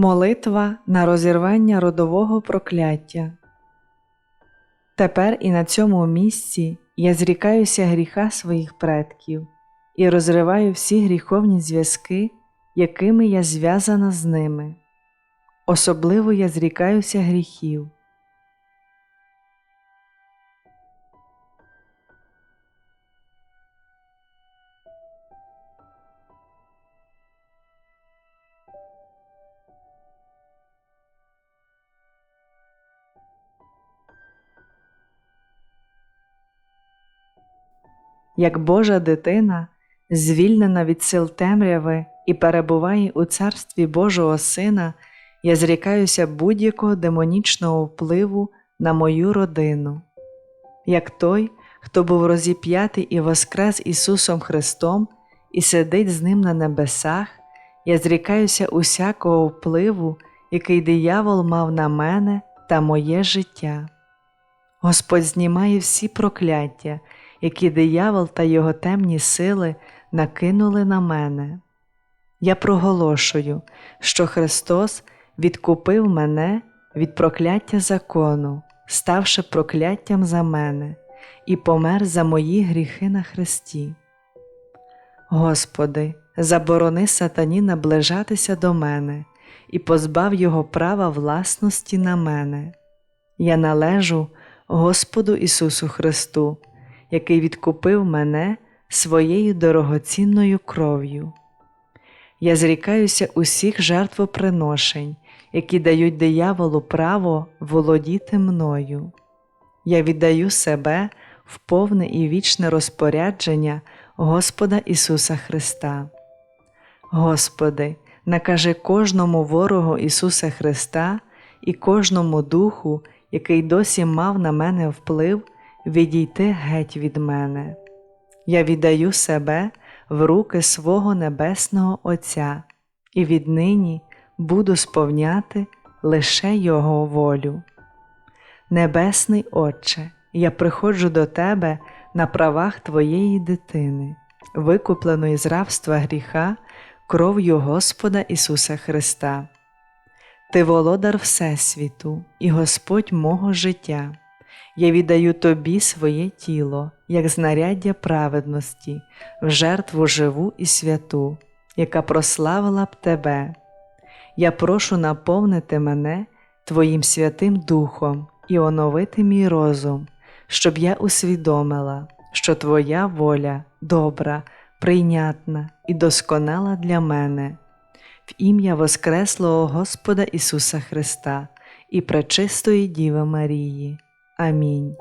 Молитва на розірвання родового прокляття. Тепер і на цьому місці я зрікаюся гріха своїх предків і розриваю всі гріховні зв'язки, якими я зв'язана з ними. Особливо я зрікаюся гріхів. Як Божа дитина, звільнена від сил темряви і перебуває у царстві Божого Сина, я зрікаюся будь-якого демонічного впливу на мою родину, як той, хто був розіп'ятий і воскрес Ісусом Христом і сидить з Ним на небесах, я зрікаюся усякого впливу, який диявол мав на мене та моє життя. Господь знімає всі прокляття, які диявол та його темні сили накинули на мене. Я проголошую, що Христос відкупив мене від прокляття закону, ставши прокляттям за мене, і помер за мої гріхи на Христі. Господи, заборони сатані наближатися до мене і позбав його права власності на мене. Я належу Господу Ісусу Христу, який відкупив мене своєю дорогоцінною кров'ю. Я зрікаюся усіх жертвоприношень, які дають дияволу право володіти мною. Я віддаю себе в повне і вічне розпорядження Господа Ісуса Христа. Господи, накажи кожному ворогу Ісуса Христа і кожному духу, який досі мав на мене вплив, відійти геть від мене. Я віддаю себе в руки свого Небесного Отця і віднині буду сповняти лише Його волю. Небесний Отче, я приходжу до Тебе на правах Твоєї дитини, викупленої з рабства гріха кров'ю Господа Ісуса Христа. Ти володар Всесвіту і Господь мого життя. Я віддаю Тобі своє тіло, як знаряддя праведності, в жертву живу і святу, яка прославила б Тебе. Я прошу наповнити мене Твоїм Святим Духом і оновити мій розум, щоб я усвідомила, що Твоя воля добра, прийнятна і досконала для мене, в ім'я Воскреслого Господа Ісуса Христа і Пречистої Діви Марії. Амінь.